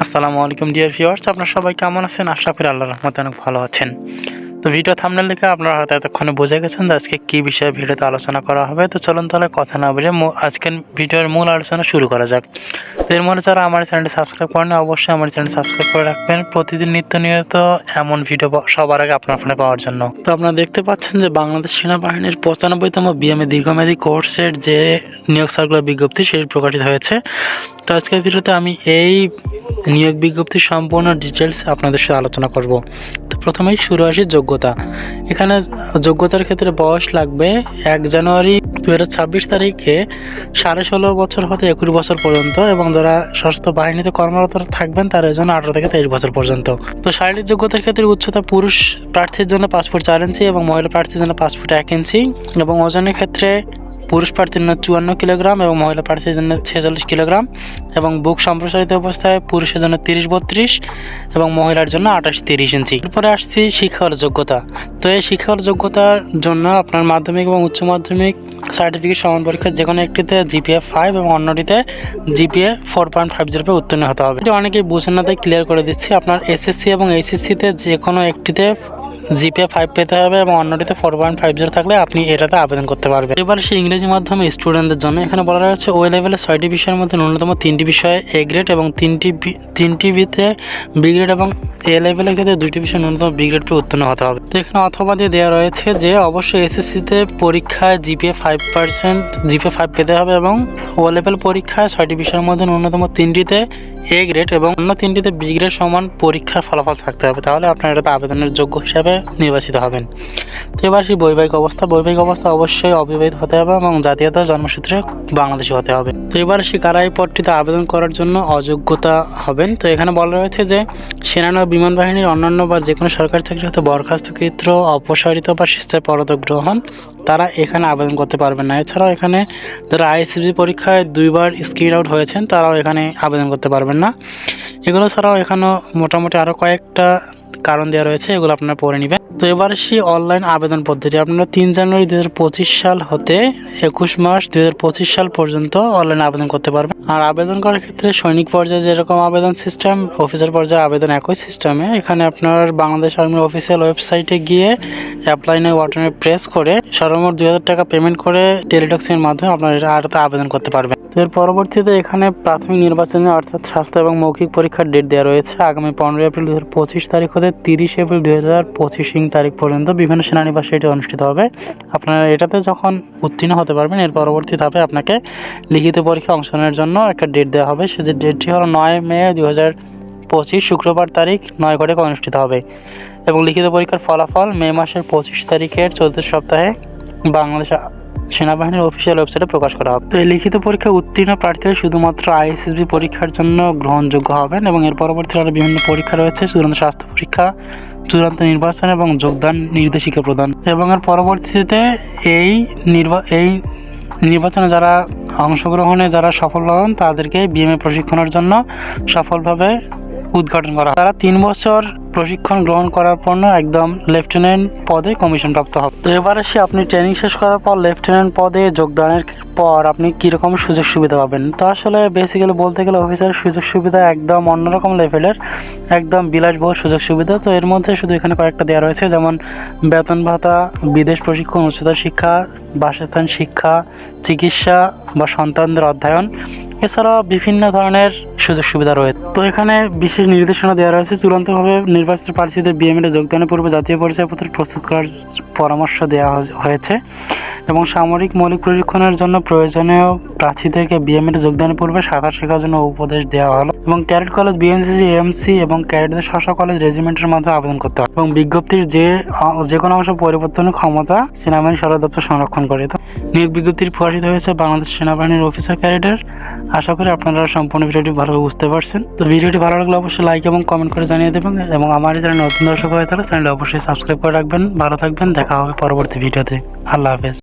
আসসালামু আলাইকুম, dear viewers. আপনারা সবাই কেমন আছেন? আশা করি আল্লাহর রহমতে অনেক ভালো আছেন। তো ভিডিও থামনেল লিখে আপনারা হয়তো এতক্ষণে বুঝে গেছেন যে আজকে কী বিষয়ে ভিডিওতে আলোচনা করা হবে। তো চলুন তাহলে কথা না বলে আজকের ভিডিওর মূল আলোচনা শুরু করা যাক। তো এর মধ্যে যারা আমার চ্যানেলটি সাবস্ক্রাইব করেন অবশ্যই আমার চ্যানেল সাবস্ক্রাইব করে রাখবেন। প্রতিদিন নিত্য নিয়ত এমন ভিডিও সবার আগে আপনার ফোনে পাওয়ার জন্য। তো আপনারা দেখতে পাচ্ছেন যে বাংলাদেশ সেনাবাহিনীর পঁচানব্বইতম বিএমএ দীর্ঘমেয়াদী কোর্সের যে নিয়োগ সার্কুলার বিজ্ঞপ্তি, সেটি প্রকাশিত হয়েছে। তো আজকের ভিডিওতে আমি এই নিয়োগ বিজ্ঞপ্তির সম্পূর্ণ ডিটেলস আপনাদের সাথে আলোচনা করব। তো প্রথমেই শুরু আসি যোগ্যতা। এখানে যোগ্যতার ক্ষেত্রে বয়স লাগবে এক জানুয়ারি দু ছাব্বিশ তারিখে সাড়ে ষোলো বছর হতে একুশ বছর পর্যন্ত এবং যারা সশস্ত্র বাহিনীতে কর্মরত থাকবেন তার জন্য আঠারো থেকে তেইশ বছর পর্যন্ত। তো শারীরিক যোগ্যতার ক্ষেত্রে উচ্চতা পুরুষ প্রার্থীর জন্য পাসপোর্ট চার ইঞ্চি এবং মহিলা প্রার্থীর জন্য পাসপোর্ট এক ইঞ্চি এবং ওজনের ক্ষেত্রে পুরুষ প্রার্থীর জন্য চুয়ান্ন কিলোগ্রাম এবং মহিলা প্রার্থীর জন্য ছেচল্লিশ কিলোগ্রাম এবং বুক সম্প্রসারিত অবস্থায় পুরুষের জন্য তিরিশ বত্রিশ এবং মহিলার জন্য আঠাশ তিরিশ ইঞ্চি। এরপরে আসছি শিক্ষার যোগ্যতা। তো এই শিক্ষার যোগ্যতার জন্য আপনার মাধ্যমিক এবং উচ্চ মাধ্যমিক সার্টিফিকেট সমান পরীক্ষার যে কোনো একটিতে জিপিএ ফাইভ এবং অন্যটিতে জিপিএ ফোর পয়েন্ট ফাইভ জিরোপে উত্তীর্ণ হতে হবে। এটা অনেকেই বুঝে না তাই ক্লিয়ার করে দিচ্ছি। আপনার এসএসসি এবং এইচএসসিতে যে কোনো একটিতে জিপিএ ফাইভ পেতে হবে এবং অন্যটিতে ফোর পয়েন্ট ফাইভ জিরো থাকলে আপনি এটাতে আবেদন করতে পারবেন। এবার সে ইংরেজি মাধ্যমে স্টুডেন্টদের জন্য এখানে বলা রয়েছে ওই লেভেলে ছয়টি বিষয়ের মধ্যে ন্যূনতম তিনটি বিষয়ে এ গ্রেড এবং তিনটি তিনটি বিতে বি গ্রেড এবং এ লেভেলের ক্ষেত্রে দুইটি বিষয়ে ন্যূনতম বি গ্রেড পেয়ে উত্তীর্ণ হতে হবে। তো এখানে অথবা দিয়ে দেওয়া রয়েছে যে অবশ্যই এসএসসিতে পরীক্ষায় GPA five percent GPA five পেতে হবে এবং ও লেভেল পরীক্ষায় ছয়টি বিষয়ের মধ্যে ন্যূনতম তিনটিতে এ গ্রেড এবং অন্য তিনটিতে বি গ্রেড সমান পরীক্ষার ফলাফল থাকতে হবে। তাহলে আপনার এটাতে আবেদনের যোগ্য হিসাবে নির্বাচিত হবেন। তো এবার সেই বৈবাহিক অবস্থা। বৈবাহিক অবস্থা অবশ্যই অবিবাহিত হতে হবে এবং জাতীয়তা জন্মসূত্রে বাংলাদেশি হতে হবে। তো এবার সে কারা এই পদটিতে আবেদন করার জন্য অযোগ্যতা হবেন। তো এখানে বলা রয়েছে যে, সেনানৌ বিমান বাহিনীর অন্যান্য বা যে কোনো সরকারি চাকরি হতে বরখাস্তকৃত, অপসারিত বা স্থায়ী পদক গ্রহণ তারা এখানে আবেদন করতে পারবেন না। এছাড়াও এখানে যারা আইএসসিবি পরীক্ষায় দুইবার স্ক্রিন আউট হয়েছেন, তারাও এখানে আবেদন করতে পারবেন না। এগুলো ছাড়াও এখানেও মোটামুটি আরও কয়েকটা কারণ দেওয়া রয়েছে এগুলো আপনারা পড়ে নেবেন। তো এবার সেই অনলাইন আবেদন পদ্ধতি। আপনারা তিন জানুয়ারি দুই হাজার পঁচিশ সাল হতে একুশ মার্চ দুই হাজার পঁচিশ সাল পর্যন্ত অনলাইন আবেদন করতে পারবেন। আর আবেদন করার ক্ষেত্রে সৈনিক পর্যায়ে যেরকম আবেদন সিস্টেম অফিসার পর্যায়ে আবেদন একই সিস্টেমে এখানে আপনার বাংলাদেশ আর্মির অফিসিয়াল ওয়েবসাইটে গিয়ে অ্যাপ্লাই নাও বাটনে প্রেস করে সর্বমোট দুই হাজার টাকা পেমেন্ট করে টেলিটক্সের মাধ্যমে আপনারা আর আবেদন করতে পারবেন। তো এর পরবর্তীতে এখানে প্রাথমিক নির্বাচনে অর্থাৎ স্বাস্থ্য এবং মৌখিক পরীক্ষার ডেট দেওয়া রয়েছে। আগামী পনেরোই এপ্রিল দু তারিখ হতে তিরিশ এপ্রিল দু হাজার পঁচিশ তারিখ পর্যন্ত বিভিন্ন সেনানিবাসে এটি অনুষ্ঠিত হবে। আপনারা এটাতে যখন উত্তীর্ণ হতে পারবেন, এর পরবর্তী ধাপে আপনাকে লিখিত পরীক্ষা অংশ নেওয়ার জন্য একটা ডেট দেওয়া হবে। সে যে ডেটটি হলো নয় মে দু হাজার পঁচিশ, শুক্রবার তারিখ নয় ঘটে অনুষ্ঠিত হবে। এবং লিখিত পরীক্ষার ফলাফল মে মাসের পঁচিশ তারিখের চতুর্থ সপ্তাহে বাংলাদেশ সেনাবাহিনীর অফিসিয়াল ওয়েবসাইটে প্রকাশ করা হবে। তো এই লিখিত পরীক্ষায় উত্তীর্ণ প্রার্থীরা শুধুমাত্র আইএসএসবি পরীক্ষার জন্য গ্রহণযোগ্য হবেন এবং এর পরবর্তী আরও বিভিন্ন পরীক্ষা রয়েছে চূড়ান্ত স্বাস্থ্য পরীক্ষা, চূড়ান্ত নির্বাচন এবং যোগদান নির্দেশিকা প্রদান। এবং এর পরবর্তীতে এই নির্বা, এই নির্বাচনে যারা অংশগ্রহণে যারা সফল হন, তাদেরকে বিএমএ প্রশিক্ষণের জন্য সফলভাবে উদ্ঘাটন করা তারা তিন বছর প্রশিক্ষণ গ্রহণ করার পর একদম লেফটেন্যান্ট পদে কমিশন প্রাপ্ত হবে। তো এবার এসে আপনি ট্রেনিং শেষ করার পর লেফটেন্যান্ট পদে যোগদানের পর আপনি কীরকম সুযোগ সুবিধা পাবেন? তো আসলে বেসিক্যালি বলতে গেলে অফিসারের সুযোগ সুবিধা একদম অন্যরকম লেভেলের একদম বিলাসবহুল সুযোগ সুবিধা। তো এর মধ্যে শুধু এখানে কয়েকটা দেওয়া রয়েছে, যেমন বেতন ভাতা, বিদেশ প্রশিক্ষণ, উচ্চতর শিক্ষা, বাসস্থান শিক্ষা চিকিৎসা বা সন্তানদের অধ্যয়ন, এছাড়াও বিভিন্ন ধরনের সুযোগ সুবিধা রয়েছে। তো এখানে বিশেষ নির্দেশনা দেওয়া রয়েছে, চূড়ান্তভাবে নির্বাচিত প্রার্থীদের বিএমএ যোগদানের পূর্বে জাতীয় পরিচয়পত্র প্রস্তুত করার পরামর্শ দেওয়া হয়েছে এবং সামরিক মৌলিক প্রশিক্ষণের জন্য প্রয়োজনীয় প্রার্থীদেরকে বিএমএ যোগদানের পূর্বে সাঁতার শেখার জন্য উপদেশ দেওয়া হলো এবং ক্যারেট কলেজ বিএনসিসি এমসি এবং ক্যারেটদের শাসা কলেজ রেজিমেন্টের মাধ্যমে আবেদন করতে হবে এবং বিজ্ঞপ্তির যে যে কোনো অংশ পরিবর্তনের ক্ষমতা সেনাবাহিনী সদর দপ্তর সংরক্ষণ করে। তো নিয়োগ বিজ্ঞপ্তির প্রকাশিত হয়েছে বাংলাদেশ সেনাবাহিনীর অফিসার ক্যারেটার আশা করি আপনারা সম্পূর্ণ ভিডিওটি ভালোভাবে বুঝতে পারছেন। তো ভিডিওটি ভালো লাগলে অবশ্যই লাইক এবং কমেন্ট করে জানিয়ে দেবেন এবং আমার যারা নতুন দর্শক হয়ে তারা চ্যানেলটি অবশ্যই সাবস্ক্রাইব করে রাখবেন। ভালো থাকবেন, দেখা হবে পরবর্তী ভিডিওতে। আল্লাহ হাফেজ।